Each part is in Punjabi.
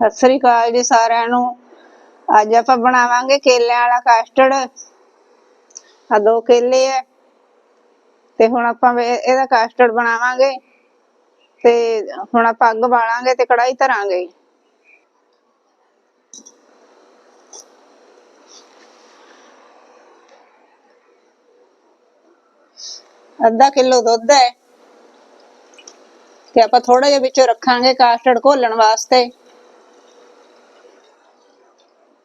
ਸਤਿ ਸ੍ਰੀ ਅਕਾਲ ਜੀ ਸਾਰਿਆਂ ਨੂੰ। ਅੱਜ ਆਪਾਂ ਬਣਾਵਾਂਗੇ ਕੇਲਿਆਂ ਵਾਲਾ ਕਸਟਰਡ ਆ ਦੋ ਕੇਲੇ ਐ। ਤੇ ਹੁਣ ਆਪਾਂ ਇਹਦਾ ਕਸਟਰਡ ਬਣਾਵਾਂਗੇ। ਤੇ ਹੁਣ ਆਪਾਂ ਅੱਗ ਬਾਲਾਂਗੇ ਤੇ ਕੜਾਈ ਧਰਾਂਗੇ। ਅੱਧਾ ਕਿਲੋ ਦੁੱਧ ਹੈ ਤੇ ਆਪਾਂ ਥੋੜਾ ਜਿਹਾ ਵਿੱਚੋਂ ਰੱਖਾਂਗੇ ਕਸਟਰਡ ਘੋਲਣ ਵਾਸਤੇ।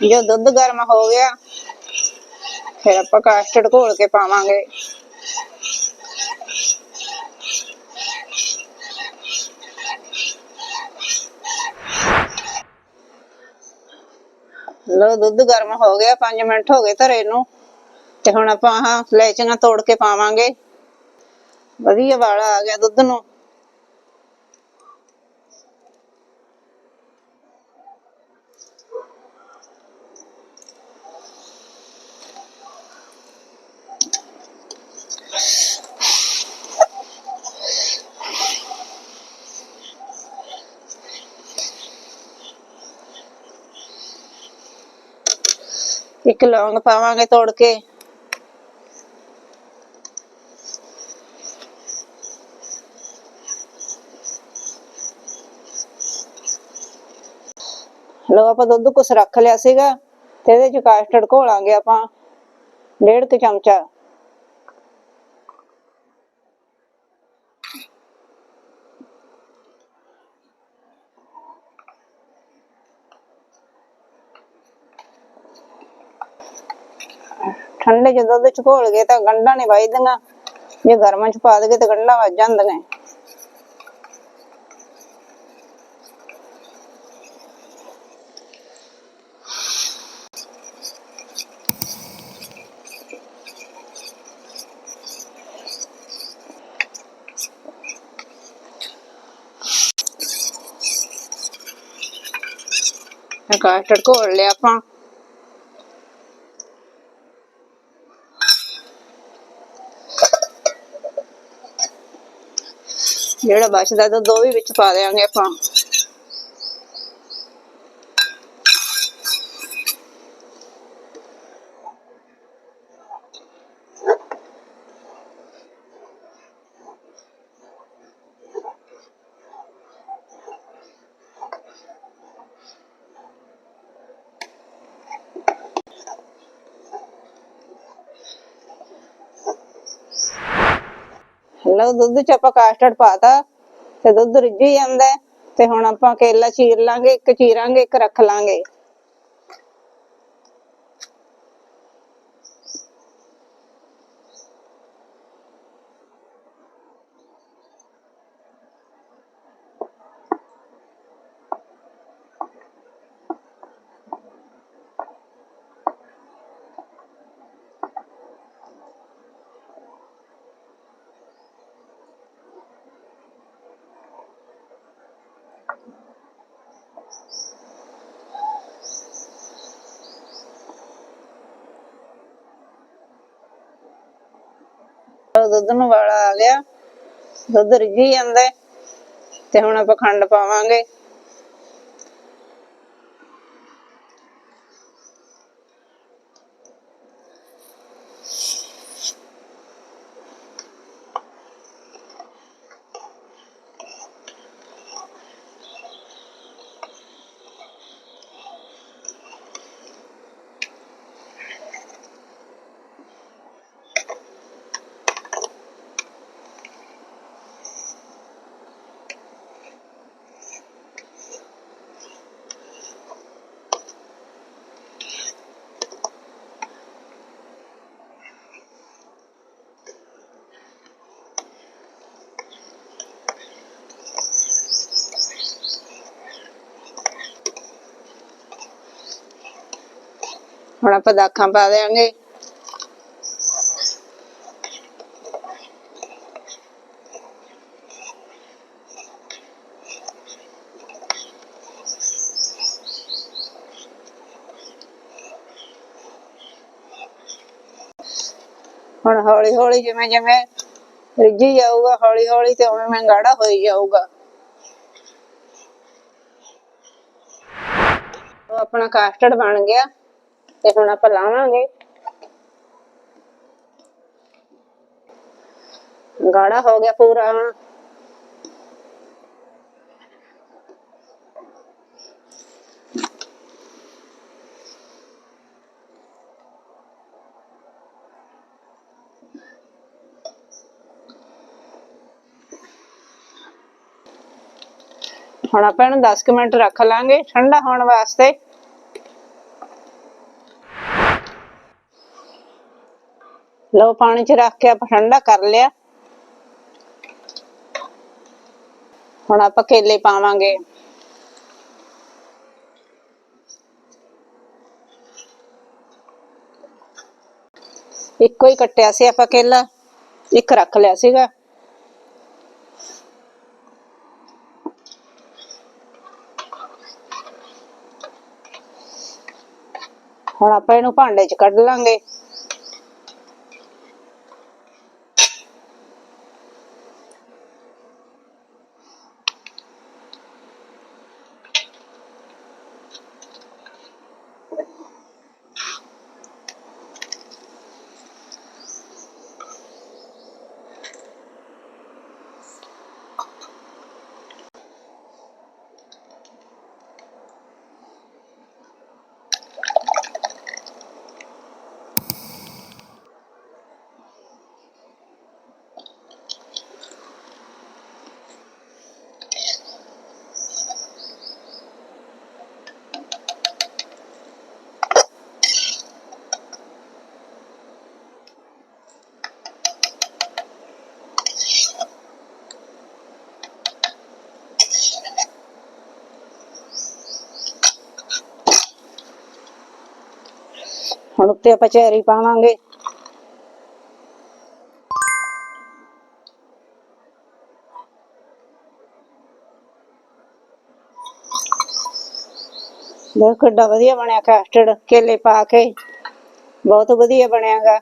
ਜੋ ਦੁੱਧ ਗਰਮ ਹੋ ਗਿਆ, ਫਿਰ ਆਪਾਂ ਕਸਟਰਡ ਘੋਲ ਕੇ ਪਾਵਾਂਗੇ। ਲੋ ਦੁੱਧ ਗਰਮ ਹੋ ਗਿਆ 5 ਮਿੰਟ ਹੋ ਗਏ ਧਰੇ ਨੂੰ। ਤੇ ਹੁਣ ਆਪਾਂ ਆਹ ਲੈਚੀਆਂ ਤੋੜ ਕੇ ਪਾਵਾਂਗੇ। ਵਧੀਆ ਵਾਲਾ ਆ ਗਿਆ ਦੁੱਧ ਨੂੰ। ਇੱਕ ਲੌਂਗ ਪਾਵਾਂਗੇ ਤੋੜ ਕੇ। ਲੋ ਆਪਾਂ ਦੁੱਧ ਕੁਛ ਰੱਖ ਲਿਆ ਸੀਗਾ ਤੇ ਇਹਦੇ ਚ ਕਸਟਰਡ ਘੋਲਾਂਗੇ ਆਪਾਂ। ਡੇਢ ਕੁ ਚਮਚਾ। ਠੰਡੇ ਚ ਦੁੱਧ ਚ ਘੋਲ ਗਏ ਤਾਂ ਗੰਢਾਂ ਨਹੀਂ ਵੱਜਦੀਆਂ ਜੇ ਗਰਮਾਂ ਚ ਪਾ ਦਗੇ ਤਾਂ ਗੰਢਾਂ ਵੱਜ ਜਾਂਦੀਆਂ। ਕਸਟਰਡ ਘੋਲ ਲਿਆ ਆਪਾਂ। ਜਿਹੜਾ ਬਚਦਾ ਤਾਂ ਦੋ ਵੀ ਵਿੱਚ ਪਾ ਦੇਾਂਗੇ ਆਪਾਂ। ਲਓ ਦੁੱਧ ਚ ਆਪਾਂ ਕਸਟਰਡ ਪਾਤਾ ਤੇ ਦੁੱਧ ਰਿੱਝੀ ਜਾਂਦਾ ਹੈ, ਤੇ ਹੁਣ ਆਪਾਂ ਕੇਲਾ ਚੀਰ ਲਾਂਗੇ, ਇੱਕ ਚੀਰਾਂਗੇ, ਇੱਕ ਰੱਖ ਲਾਂਗੇ। ਦੁੱਧ ਨੂੰ ਵਾਲਾ ਆ ਗਿਆ। ਦੁੱਧ ਰਿੱਝੀ ਜਾਂਦਾ ਤੇ ਹੁਣ ਆਪਾਂ ਖੰਡ ਪਾਵਾਂਗੇ। ਹੁਣ ਆਪਾਂ ਦਾਖਾਂ ਪਾ ਦੇਾਂਗੇ ਹੁਣ ਹੌਲੀ ਹੌਲੀ ਜਿਵੇਂ ਜਿਵੇਂ ਰਿੱਝੀ ਜਾਊਗਾ ਹੌਲੀ ਹੌਲੀ ਤੇ ਉਵੇਂ ਮੈਂ ਗਾੜਾ ਹੋਈ ਜਾਊਗਾ। ਆਪਣਾ ਕਾਸਟਰਡ ਬਣ ਗਿਆ। ਤੇ ਹੁਣ ਆਪਾਂ ਲਾਵਾਂਗੇ। ਗਾੜਾ ਹੋ ਗਿਆ ਪੂਰਾ। ਹੁਣ ਹੁਣ ਆਪਾਂ ਇਹਨੂੰ 10 ਕੁ ਮਿੰਟ ਰੱਖ ਲਾਂਗੇ ਠੰਡਾ ਹੋਣ ਵਾਸਤੇ। ਲਓ ਪਾਣੀ ਚ ਰੱਖ ਕੇ ਆਪਾਂ ਠੰਡਾ ਕਰ ਲਿਆ। ਹੁਣ ਆਪਾਂ ਕੇਲੇ ਪਾਵਾਂਗੇ। ਇੱਕੋ ਹੀ ਕੱਟਿਆ ਸੀ ਆਪਾਂ ਕੇਲਾ, ਇੱਕ ਰੱਖ ਲਿਆ ਸੀਗਾ। ਹੁਣ ਆਪਾਂ ਇਹਨੂੰ ਭਾਂਡੇ 'ਚ ਕੱਢ ਲਾਂਗੇ। ਹੁਣ ਉੱਤੇ ਆਪਾਂ ਚੈਰੀ ਪਾਵਾਂਗੇ। ਦੇਖੋ ਕਿੱਡਾ ਵਧੀਆ ਬਣਿਆ ਕਸਟਰਡ ਕੇਲੇ ਪਾ ਕੇ। ਬਹੁਤ ਵਧੀਆ ਬਣਿਆਗਾ।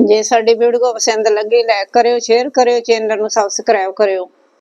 ਜੇ ਸਾਡੀ ਵੀਡੀਓ ਪਸੰਦ ਲੱਗੀ ਲਾਈਕ ਕਰਿਓ ਸ਼ੇਅਰ ਕਰਿਓ ਚੈਨਲ ਨੂੰ ਸਬਸਕ੍ਰਾਈਬ ਕਰਿਓ।